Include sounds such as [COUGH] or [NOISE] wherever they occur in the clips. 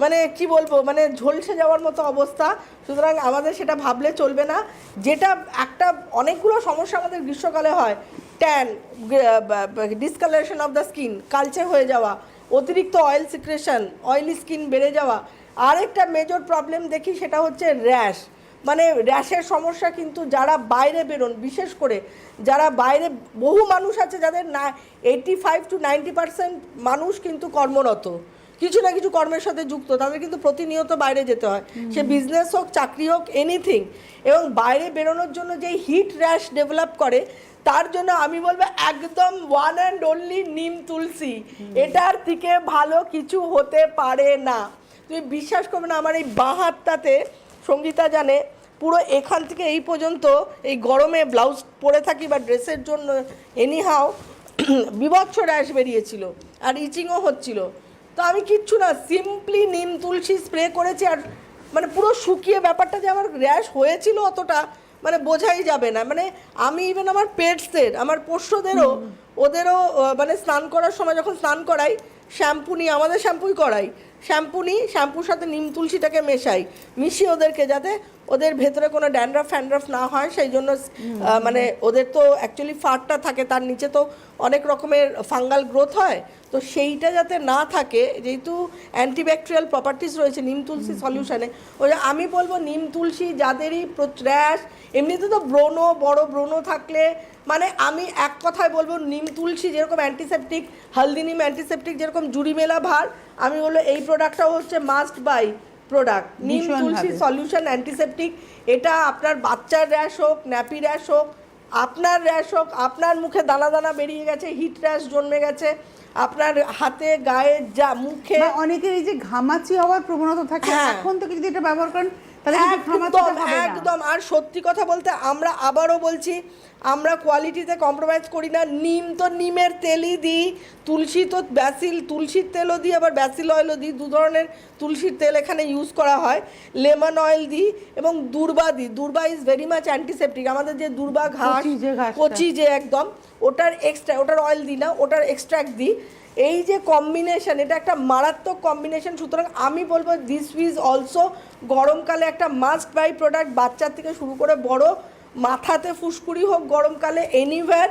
মানে কি বলব মানে ঝলসে যাওয়ার মতো অবস্থা। সুতরাং আমাদের সেটা ভাবলে চলবে না। যেটা একটা অনেকগুলো সমস্যা আমাদের গ্রীষ্মকালে হয়। Tan discoloration of the skin কালচে হয়ে যাওয়া, অতিরিক্ত অয়েল সিক্রেশন অয়েলি স্কিন বেড়ে যাওয়া। আরেকটা মেজর প্রবলেম দেখি সেটা হচ্ছে র্যাশ মানে র্যাশের সমস্যা কিন্তু যারা বাইরে বেরোন, বিশেষ করে যারা বাইরে বহু মানুষ আছে যাদের না eighty five to ninety percent মানুষ কিন্তু কর্মরত। কিছু না কিছু কর্মের সাথে যুক্ত তাদের কিন্তু প্রতিনিয়ত বাইরে যেতে হয়। সে বিজনেস হোক চাকরি হোক এনিথিং এবং বাইরে বেরোনোর জন্য যে হিট র্যাশ ডেভেলপ করে তার জন্য আমি বলব একদম ওয়ান অ্যান্ড অনলি নিম তুলসী। এটার থেকে ভালো কিছু হতে পারে না। তুমি বিশ্বাস করবে না আমার এই বাঁ হাতটাতে সঙ্গীতা জানে পুরো এখান থেকে এই পর্যন্ত এই গরমে ব্লাউজ পরে থাকি বা ড্রেসের জন্য এনি হাও [CLEARS THROAT] বিভৎস র্যাশ বেরিয়েছিল আর ইচিংও হচ্ছিল। তো আমি কিচ্ছু না সিম্পলি নিম তুলসী স্প্রে করেছি আর মানে পুরো শুকিয়ে ব্যাপারটা যে আমার র্যাশ হয়েছিল অতটা মানে বোঝাই যাবে না। মানে আমি ইভেন আমার পেটসদের আমার পোষ্যদেরও ওদেরও মানে স্নান করার সময় যখন স্নান করাই শ্যাম্পু নিয়ে আমাদের শ্যাম্পুই করাই শ্যাম্পু নিই শ্যাম্পুর সাথে নিম তুলসীটাকে মেশাই মিশিয়ে ওদেরকে যাতে ওদের ভেতরে কোনো ড্যান্ড্রাফ ফ্যান্ড্রাফ না হয় সেই জন্য মানে ওদের তো অ্যাকচুয়ালি ফাটটা থাকে তার নিচে তো অনেক রকমের ফাঙ্গাল গ্রোথ হয় তো সেইটা যাতে না থাকে যেহেতু অ্যান্টিব্যাকটেরিয়াল প্রপার্টিস রয়েছে নিম তুলসী সলিউশনে ওই আমি বলব নিম তুলসী যাদেরই র্যাশ এমনিতে তো ব্রণ বড় ব্রণ থাকলে মানে আমি এক কথায় বলব নিম তুলসী যেরকম অ্যান্টিসেপটিক হলদি নিম অ্যান্টিসেপটিক যেরকম জুড়ি মেলা ভার আমি বলব এই প্রোডাক্টটাও হচ্ছে মাস্ট বাই প্রোডাক্ট নিম তুলসি তুলসী সলিউশন অ্যান্টিসেপটিক এটা আপনার বাচ্চার র্যাশ হোক ন্যাপি র্যাশ হোক আপনার র্যাশ হোক আপনার মুখে দানা দানা বেরিয়ে গেছে হিট র্যাশ জন্মে গেছে আপনার হাতে গায়ে যা মুখে। অনেকের এই যে ঘামাচি হওয়ার প্রবণতা থাকে হ্যাঁ। এখন থেকে যদি এটা ব্যবহার করেন একদম একদম। আর সত্যি কথা বলতে আমরা আবারও বলছি আমরা কোয়ালিটিতে কম্প্রোমাইজ করি না। নিম তো নিমের তেলই দিই তুলসী তো ব্যাসিল তুলসীর তেলও দিই আবার ব্যাসিল অয়েলও দিই। দু ধরনের তুলসীর তেল এখানে ইউজ করা হয়। লেমন অয়েল দিই এবং দুর্বা দিই। দুর্বা ইজ ভেরি মাচ অ্যান্টিসেপটিক আমাদের যে দুর্বা ঘাস কচি যে কচি যে একদম ওটার এক্সট্রা ওটার অয়েল দিই না ওটার এক্সট্রাক্ট দিই। এই যে কম্বিনেশন এটা একটা মারাত্মক কম্বিনেশন সুতরাং আমি বলব দিস উইজ অলসো গরমকালে একটা মাস্ট বাই প্রোডাক্ট বাচ্চার থেকে শুরু করে বড়, মাথাতে ফুসকুড়ি হোক গরমকালে এনিওয়্যার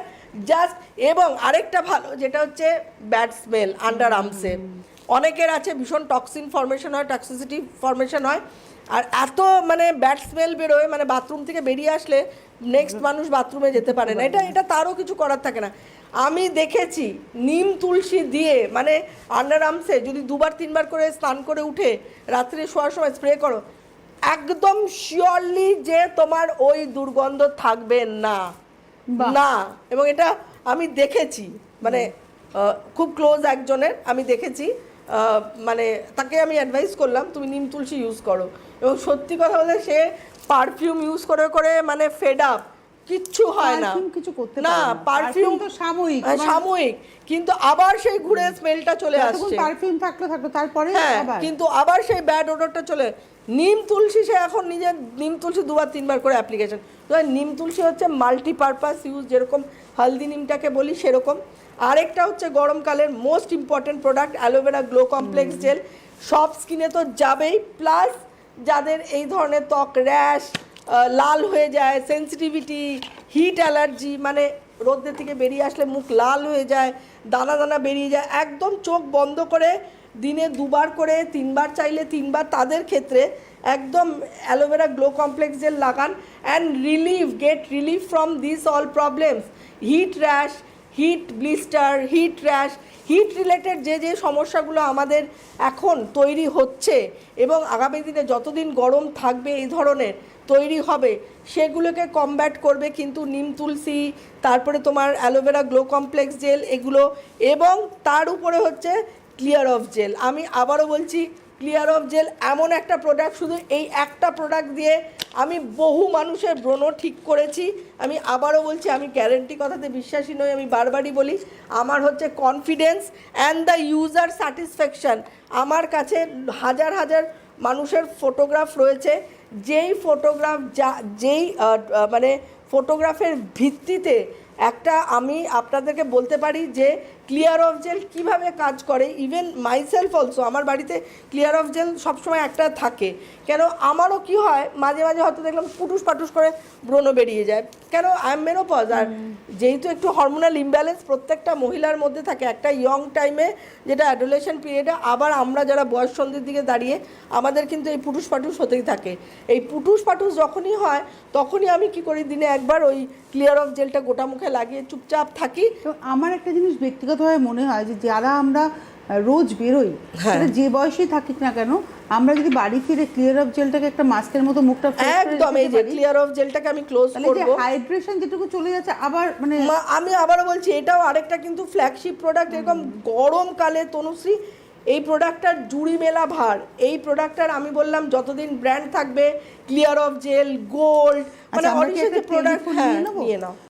জাস্ট এবং আরেকটা ভালো, যেটা হচ্ছে ব্যাড স্মেল আন্ডার আর্মসে অনেকের আছে, ভীষণ টক্সিন ফর্মেশন হয় টক্সিসিটি ফর্মেশন হয়। আর এত মানে ব্যাড স্মেল বেরোয় মানে বাথরুম থেকে বেরিয়ে আসলে নেক্সট মানুষ বাথরুমে যেতে পারে না। এটা এটা তারও কিছু করার থাকে না। আমি দেখেছি নিম তুলসী দিয়ে মানে আন্ডার আর্মসে যদি দুবার তিনবার করে স্নান করে উঠে রাত্রে শোয়ার সময় স্প্রে করো একদম শিওরলি যে তোমার ওই দুর্গন্ধ থাকবে না। না এবং এটা আমি দেখেছি মানে খুব ক্লোজ একজনের আমি দেখেছি মানে তাকে আমি অ্যাডভাইস করলাম তুমি নিম তুলসী ইউজ করো। এবং সত্যি কথা বলতে সে পারফিউম ইউজ করে করে মানে ফেড আপ কিচ্ছু হয় না। কিছু করতে না পারফিউম তো সাময়িক, হ্যাঁ, মানে- সাময়িক। কিন্তু আবার সেই ঘুরে স্মেলটা চলে আসছে। পারফিউম থাকল থাকল তারপরে হ্যাঁ আবার। কিন্তু আবার সেই ব্যাড ওডরটা চলে। নিম তুলসী সে এখন নিজের নিম তুলসী দুবার তিনবার করে অ্যাপ্লিকেশন তো নিম তুলসী হচ্ছে মাল্টিপারপাস ইউজ যেরকম হলদি নিমটাকে বলি সেরকম। আরেকটা হচ্ছে গরমকালের most important product aloe vera glow complex gel সব স্কিনে তো যাবেই। প্লাস যাদের এই ধরনের ত্বক র্যাশ লাল হয়ে যায় সেন্সিটিভিটি হিট অ্যালার্জি মানে রোদ্রের থেকে বেরিয়ে আসলে মুখ লাল হয়ে যায়, দানা দানা বেরিয়ে যায়, একদম চোখ বন্ধ করে দিনে দুবার করে, তিনবার চাইলে তিনবার তাদের ক্ষেত্রে একদম aloe vera glow complex gel লাগান and relief get relief from this all problems heat rash heat blister heat rash heat related যে যে সমস্যাগুলো আমাদের এখন তৈরি হচ্ছে এবং আগামী দিনে যতদিন গরম থাকবে এই ধরনের তৈরি হবে, সেগুলোকে কমব্যাট করবে কিন্তু নিম তুলসী, তারপরে তোমার অ্যালোভেরা গ্লো কমপ্লেক্স জেল এগুলো এবং তার উপরে হচ্ছে ক্লিয়ার অফ জেল আমি আবারও বলছি ক্লিয়ার অফ জেল এমন একটা প্রোডাক্ট শুধু এই একটা প্রোডাক্ট দিয়ে আমি বহু মানুষের ব্রণ ঠিক করেছি। আমি আবারও বলছি, আমি গ্যারেন্টি কথাতে বিশ্বাসী নই, আমি বারবারই বলি, আমার হচ্ছে confidence and the user satisfaction আমার কাছে হাজার হাজার মানুষের ফটোগ্রাফ রয়েছে, যেই ফটোগ্রাফ যা, যেই মানে ফটোগ্রাফের ভিত্তিতে একটা আমি আপনাদেরকে বলতে পারি যে ক্লিয়ার অফ জেল কীভাবে কাজ করে? ইভেন মাইসেলফ অলসো আমার বাড়িতে ক্লিয়ার অফ জেল সবসময় একটা থাকে। কেন? আমারও কি হয় মাঝে মাঝে হয়তো দেখলাম পুটুস পাটুস করে ব্রণ বেরিয়ে যায়। কেন? আই এম মেনোপজ আর যেহেতু একটু হরমোনাল ইমব্যালেন্স প্রত্যেকটা মহিলার মধ্যে থাকে। একটা ইয়ং টাইমে যেটা অ্যাডোলেশন পিরিয়ডে আবার আমরা যারা বয়স সন্ধির দিকে দাঁড়িয়ে আমাদের কিন্তু এই পুটুস পাটুস হতেই থাকে। এই পুটুস পাটুস যখনই হয় তখনই আমি কি করি? দিনে একবার ওই ক্লিয়ার অফ জেলটা গোটা মুখে লাগিয়ে চুপচাপ থাকি। তো আমার একটা জিনিস ব্যক্তিগতভাবে মনে হয় যে যারা আমরা রোজ বেরোই হ্যাঁ। সেটা যে বয়সেই থাকি না কেন আমরা যদি বাড়ি ফিরে ক্লিয়ার অফ জেলটাকে একটা মাস্কের মতো মুখটা একদম এই যে ক্লিয়ার অফ জেলটাকে আমি ক্লোজ করব হাইড্রেশন যেটুকু চলে যাচ্ছে আবার মানে আমি আবারও বলছি এটাও আরেকটা কিন্তু ফ্ল্যাগশিপ প্রোডাক্ট এরকম গরমকালে তনুশ্রী এই প্রোডাক্টটার জুড়ি মেলা ভার এই প্রোডাক্টটার আমি বললাম যতদিন ব্র্যান্ড থাকবে ক্লিয়ার অফ জেল গোল্ড মানে অরিজিনাল প্রোডাক্ট হ্যাঁ নেব? নিয়ে নাও